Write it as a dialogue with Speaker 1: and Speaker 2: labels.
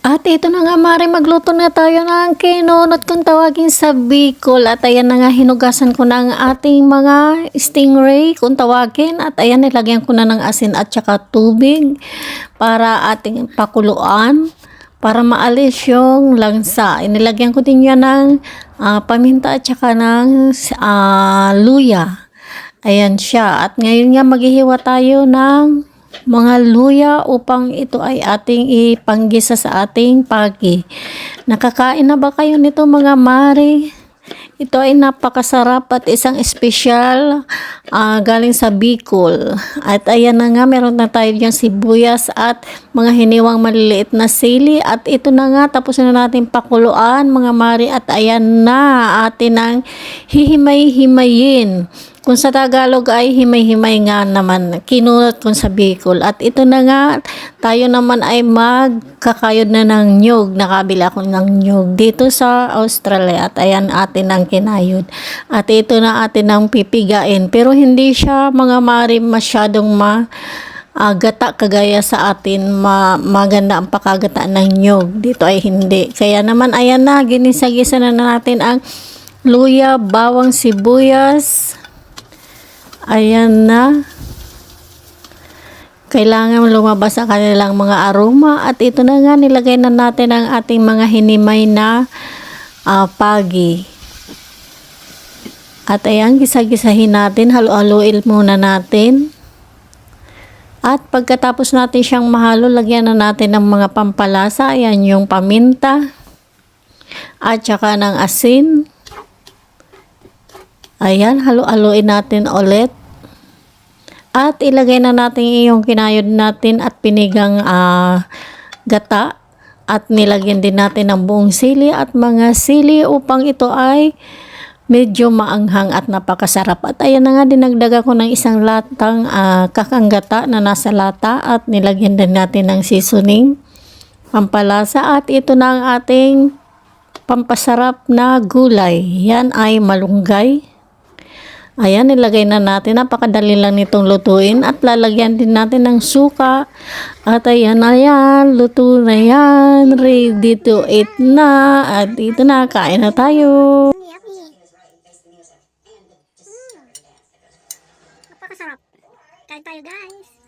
Speaker 1: At ito na nga, Mari, magluto na tayo ng kinunot kung tawagin sa Bicol. At ayan na nga, hinugasan ko na ang ating mga stingray kung tawagin. At ayan, nilagyan ko na ng asin at saka tubig para ating pakuluan para maalis yung langsa. Inilagyan ko din yan ng ah, paminta at saka ng ah, luya. Ayan siya. At ngayon nga maghihiwa tayo ng mga luya upang ito ay ating ipanggisa sa ating pagi. Nakakain na ba kayo nito mga mare? Ito ay napakasarap at isang espesyal ah, galing sa Bicol. At ayan na nga, meron na tayo dyan sibuyas at mga hiniwang maliliit na sili. At ito na nga, tapos na natin pakuluan mga mari. At ayan na, atin ang hihimay-himayin. Kung sa Tagalog ay himay-himay nga naman, kinunot kung sa Bicol. At ito na nga, tayo naman ay magkakayod na ng nyog. Nakabila ako ng nyog dito sa Australia. At ayan atin ang kinayod. At ito na atin ang pipigain. Pero hindi siya mga mari masyadong ma ah, gata kagaya sa atin ma, maganda ang pakagata ng nyog. Dito ay hindi. Kaya naman ayan na, ginisa-gisa na natin ang luya, bawang sibuyas, Ayan na. Kailangan lumabas ang kanilang mga aroma at ito na nga nilagay na natin ang ating mga hinimay na ah, pagi. At ayan, gisa-gisahin natin, halo-haloin muna natin. At pagkatapos natin siyang mahalo, lagyan na natin ng mga pampalasa. Ayan yung paminta. At saka ng asin. Ayan, halo-haloin natin ulit. At ilagay na natin yung kinayod natin at pinigang ah, gata. At nilagyan din natin ng buong sili at mga sili upang ito ay medyo maanghang at napakasarap. At ayan na nga, dinagdaga ko ng isang latang ah, kakanggata na nasa lata at nilagyan din natin ng seasoning, pampalasa at ito na ang ating pampasarap na gulay. Yan ay malunggay. Ayan, nilagay na natin. Napakadali lang nitong lutuin. At lalagyan din natin ng suka. At ayan, ayan, luto na yan. Ready to eat na. At dito na, kain na tayo.
Speaker 2: Napakasarap. Kain tayo guys.